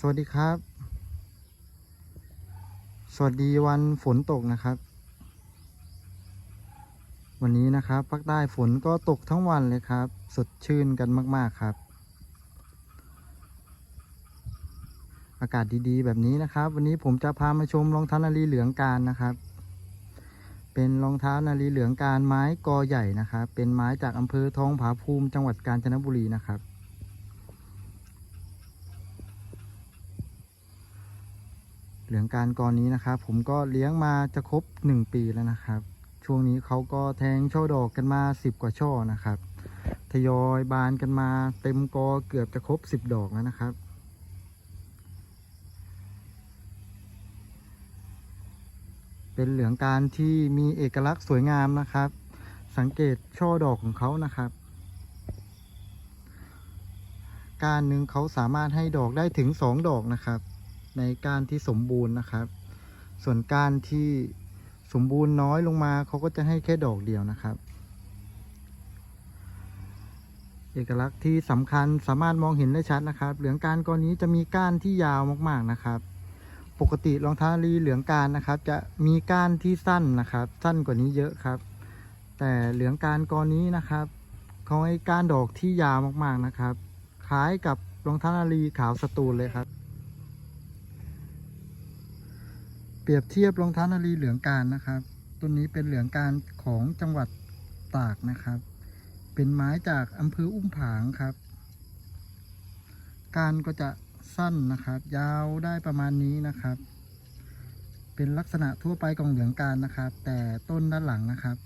สวัสดีครับ สวัสดีวันฝนตกนะครับ วันนี้นะครับภาคใต้ฝนก็ตกทั้งวันเลยครับ สดชื่นกันมาก ๆครับ อากาศดีๆ แบบนี้นะครับ วันนี้ผมจะพามาชมรองเท้านาลีเหลืองการนะครับ เป็นรองเท้านาลีเหลืองการไม้กอใหญ่นะครับ เป็นไม้จากอำเภอทองผาภูมิจังหวัดกาญจนบุรีนะครับ เหลืองการกรนี้นะครับ ผมก็เลี้ยงมาจะครบ 1 ปีแล้วนะครับ ช่วงนี้เขาก็แทงช่อดอกกันมา 10 กว่าช่อนะครับทยอยบานกันมาเต็มกอเกือบจะครบ 10 ดอกแล้วนะครับเป็นเหลืองการที่มีเอกลักษณ์สวยงามนะครับ สังเกตช่อดอกของเขานะครับ กานหนึ่งเขาสามารถให้ดอกได้ถึง 2 ดอกนะครับ ในก้านที่สมบูรณ์นะครับ ส่วนก้านที่สมบูรณ์น้อยลงมาเขาก็จะให้แค่ดอกเดียวนะครับ เอกลักษณ์ที่สำคัญสามารถมองเห็นได้ชัดนะครับ เหลืองการก้อนนี้จะมีก้านที่ยาวมากๆนะครับ ปกติรองเท้าลีเหลืองการนะครับ จะมีก้านที่สั้นนะครับ สั้นกว่านี้เยอะครับ แต่เหลืองการก้อนนี้นะครับเขาให้ก้านดอกที่ยาวมากๆนะครับ คล้ายกับรองเท้าลีขาวสตูลเลยครับ เปรียบเทียบรองเท้านาลีเหลืองการนะครับต้นนี้เป็นเหลืองการของจังหวัดตากนะครับ เป็นไม้จากอำเภออุ้มผางครับ การก็จะสั้นนะครับ ยาวได้ประมาณนี้นะครับ เป็นลักษณะทั่วไปของเหลืองการนะครับ แต่ต้นด้านหลังนะครับ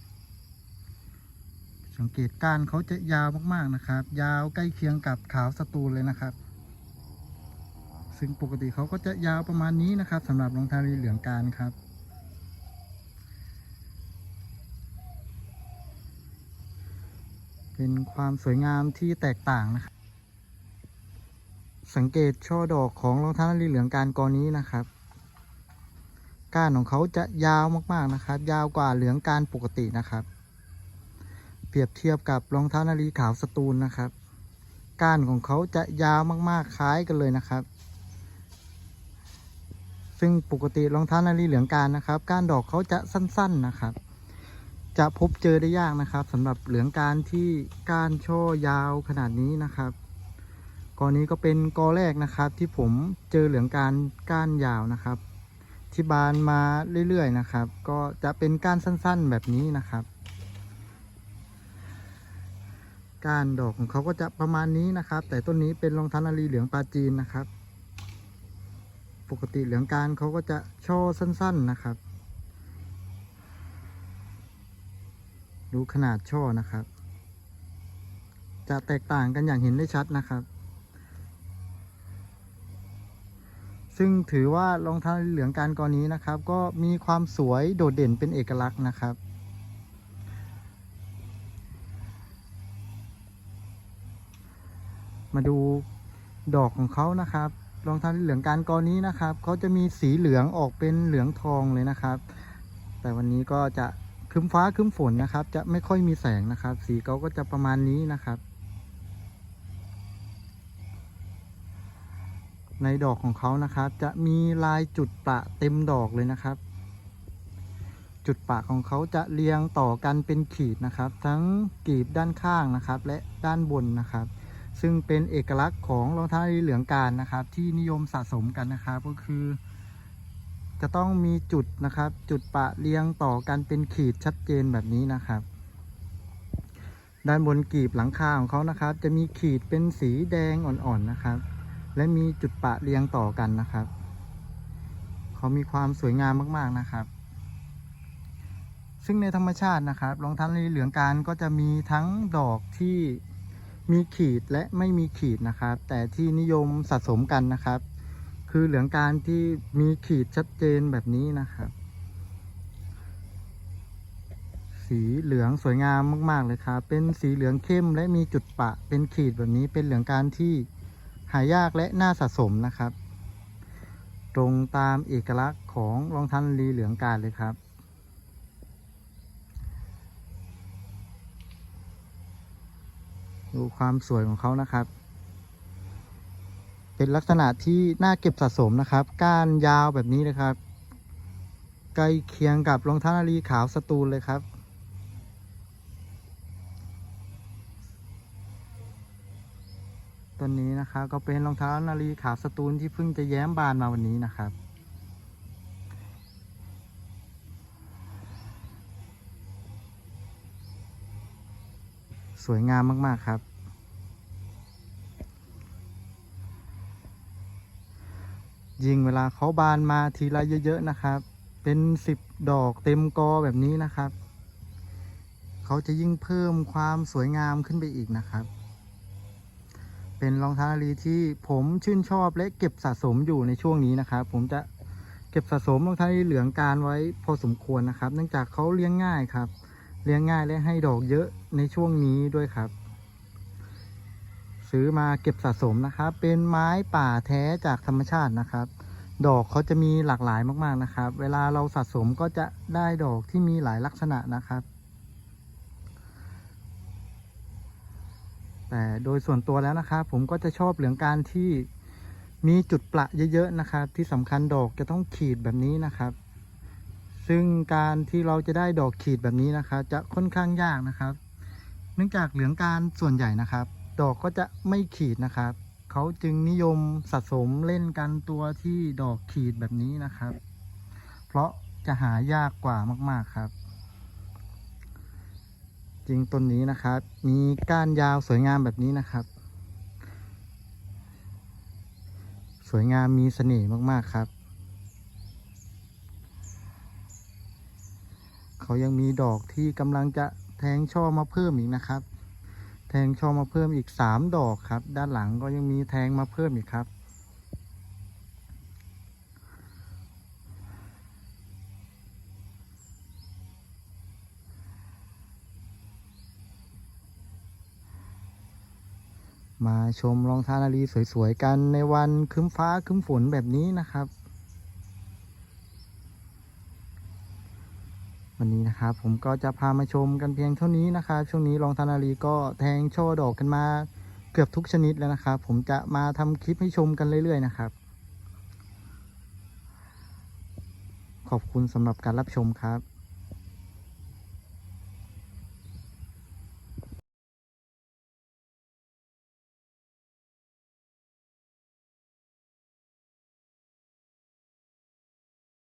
สังเกตการเขาจะยาวมากๆนะครับ ยาวใกล้เคียงกับขาวสตูลเลยนะครับ ซึ่งปกติเขาก็จะยาวประมาณนี้นะครับสำหรับรองเท้าลีเหลืองการครับเป็นความสวยงามที่แตกต่างนะครับ สังเกตช่อดอกของรองเท้าลีเหลืองการกอนี้นะครับ ก้านของเขาจะยาวมากๆนะครับ ยาวกว่าเหลืองการปกตินะครับ เปรียบเทียบกับรองเท้านาลีขาวสตูลนะครับ ก้านของเขาจะยาวมากๆคล้ายกันเลยนะครับ ซึ่งปกติรองเท้านาลีเหลืองการนะครับ ก้านดอกเขาจะสั้นๆนะครับ จะพบเจอได้ยากนะครับสำหรับเหลืองการที่ก้านช่อยาวขนาดนี้นะครับกอนี้ก็เป็นกอแรกนะครับ ที่ผมเจอเหลืองการก้านยาวนะครับ ที่บานมาเรื่อยๆนะครับ ก็จะเป็นก้านสั้นๆแบบนี้นะครับก้านดอกของเขาก็จะประมาณนี้นะครับ แต่ต้นนี้เป็นรองเท้านาลีเหลืองปลาจีนนะครับ ปกติเหลืองการเขาก็จะช่อสั้น ๆนะครับ ดูขนาดช่อนะครับ จะแตกต่างกันอย่างเห็นได้ชัดนะครับ ซึ่งถือว่ารองเท้าเหลืองการกรนี้นะครับ ก็มีความสวยโดดเด่นเป็นเอกลักษณ์นะครับมาดูดอกของเขานะครับ รองเท้าเหลืองการกอนี้นะครับเขาจะมีสีเหลืองออกเป็นเหลืองทองเลยนะครับ แต่วันนี้ก็จะคึ้มฟ้าคึ้มฝนนะครับ จะไม่ค่อยมีแสงนะครับ สีเขาก็จะประมาณนี้นะครับ ในดอกของเขานะครับ จะมีลายจุดปะเต็มดอกเลยนะครับ จุดปะของเขาจะเรียงต่อกันเป็นขีดนะครับ ทั้งกีบด้านข้างนะครับ และด้านบนนะครับ ซึ่งเป็นเอกลักษณ์ของรองเท้าเหลืองการนะครับ ที่นิยมสะสมกันนะครับก็คือ จะต้องมีจุดนะครับ จุดปะเรียงต่อกันเป็นขีดชัดเจนแบบนี้นะครับ ด้านบนกีบหลังคาของเขานะครับ จะมีขีดเป็นสีแดงอ่อนๆนะครับ และมีจุดปะเรียงต่อกันนะครับเขามีความสวยงามมากๆนะครับซึ่งในธรรมชาตินะครับรองเท้าเหลืองการก็จะมีทั้งดอกที่ มีขีดและไม่มีขีดนะครับ แต่ที่นิยมสะสมกันนะครับ คือเหลืองการที่มีขีดชัดเจนแบบนี้นะครับ สีเหลืองสวยงามมากๆเลยครับ เป็นสีเหลืองเข้มและมีจุดปะเป็นขีดแบบนี้เป็นเหลืองการที่หายากและน่าสะสมนะครับ ตรงตามเอกลักษณ์ของรองท้าลีเหลืองการเลยครับ ดูความสวยของเขานะครับ เป็นลักษณะที่น่าเก็บสะสมนะครับ ก้านยาวแบบนี้เลยครับ ใกล้เคียงกับรองเท้านาลีขาวสตูลเลยครับต้นนี้นะครับก็เป็นรองเท้านาลีขาวสตูลที่เพิ่งจะแย้มบานมาวันนี้นะครับ สวยงามมาก ๆ ครับ ยิ่งเวลาเขาบานมาทีละเยอะๆนะครับ เป็นสิบดอกเต็มกอแบบนี้นะครับ เขาจะยิ่งเพิ่มความสวยงามขึ้นไปอีกนะครับ เป็นรองเท้านาลีที่ผมชื่นชอบและเก็บสะสมอยู่ในช่วงนี้นะครับ ผมจะเก็บสะสมรองเท้านาลีเหลืองการไว้พอสมควรนะครับ เนื่องจากเขาเลี้ยงง่ายครับ เลี้ยงง่ายและให้ดอกเยอะในช่วงนี้ด้วยครับ ซื้อมาเก็บสะสมนะครับ เป็นไม้ป่าแท้จากธรรมชาตินะครับ ดอกเขาจะมีหลากหลายมากๆนะครับ เวลาเราสะสมก็จะได้ดอกที่มีหลายลักษณะนะครับ แต่โดยส่วนตัวแล้วนะครับผมก็จะชอบเหลืองการที่มีจุดประเยอะๆนะครับ ที่สำคัญดอกจะต้องขีดแบบนี้นะครับซึ่งการที่เราจะได้ดอกขีดแบบนี้นะครับ จะค่อนข้างยากนะครับ เนื่องจากเหลืองการส่วนใหญ่นะครับ ดอกก็จะไม่ขีดนะครับ เขาจึงนิยมสะสมเล่นกันตัวที่ดอกขีดแบบนี้นะครับ เพราะจะหายากกว่ามากๆครับ จริงต้นนี้นะครับ มีก้านยาวสวยงามแบบนี้นะครับ สวยงามมีเสน่ห์มากๆครับ เขายังมีดอกที่กำลังจะแทงช่อมาเพิ่มอีกนะครับ แทงช่อมาเพิ่มอีกสามดอกครับ ด้านหลังก็ยังมีแทงมาเพิ่มอีกครับ มาชมรองเท้านาลีสวยๆกันในวันครึ้มฟ้าครึ้มฝนแบบนี้นะครับ วันนี้นะครับผมก็จะพามาชมกันเพียงเท่านี้นะครับ ช่วงนี้รองธนารีก็แทงช่อดอกกันมาเกือบทุกชนิดแล้วนะครับ ผมจะมาทำคลิปให้ชมกันเรื่อยๆนะครับ ขอบคุณสำหรับการรับชมครับ